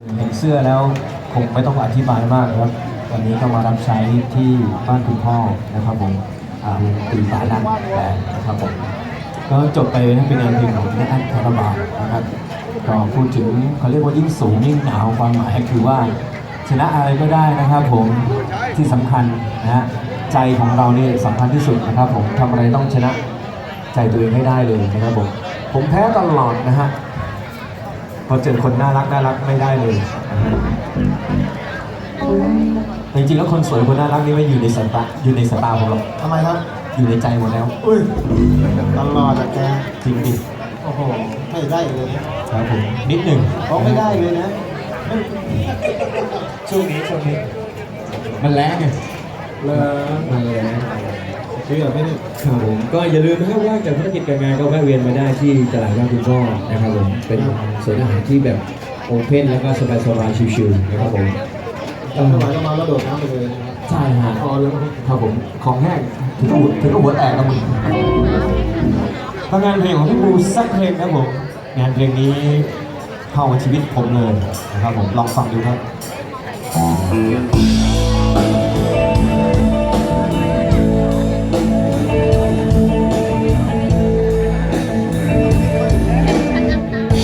เห็นเสื้อแล้วคงไม่ต้องอธิบายมากครับวันนี้ก็มารับใช้ที่บ้านคุณพ่อนะครับผมอ่าวงตีฟ้าดังแต่นะครับผมก็จบไปนะเป็นงานเพลงของนักอันคาราบาวนะครับก็พูดถึงเขาเรียกว่ายิ่งสูงยิ่งหนาวความหมายคือว่า ชนะอะไรก็ได้นะครับผมที่สำคัญนะฮะใจของเราเนี่ยสำคัญที่สุดนะครับผมทำอะไรต้องชนะใจตัวเองให้ได้เลยนะครับผมผมแพ้ตลอดนะฮะ พอเจอคนน่ารักน่ารักไม่ได้เลยนะฮะแต่จริงๆแล้วคนสวยคนน่ารักนี่ไม่อยู่ในสายตาอยู่ในสายตาผมหรอกทำไมครับ อยู่ในใจหมดแล้วอุ้ยตลอดอะแกจริงดิโอ้โหไม่ได้เลยนะครับผมนิดหนึ่งเพราะไม่ได้เลยนะช่วงนี้ช่วงนี้มันแรงไง เลยมันแรงเชื่อไหมเนี่ยครับผมก็อย่าลืมนะครับว่าจากภารกิจการงานก็แวะเวียนมาได้ที่ตลาดบ้านคุณพ่อนะครับผมเป็นสวนอาหารที่แบบโอเพนแล้วก็สบายๆชิลๆนะครับผมทำไมก็มาแล้วโดดน้ำไปเลยนะครับใช่ฮะพอเลยครับผมของแห้งถึงกับหัวถึงกับหัวแตกแล้วมึงทำงานเพลงของพี่บูสักเพลงครับผมงานเพลงนี้เข้ากับชีวิตผมเลยนะครับผมลองฟังดูครับ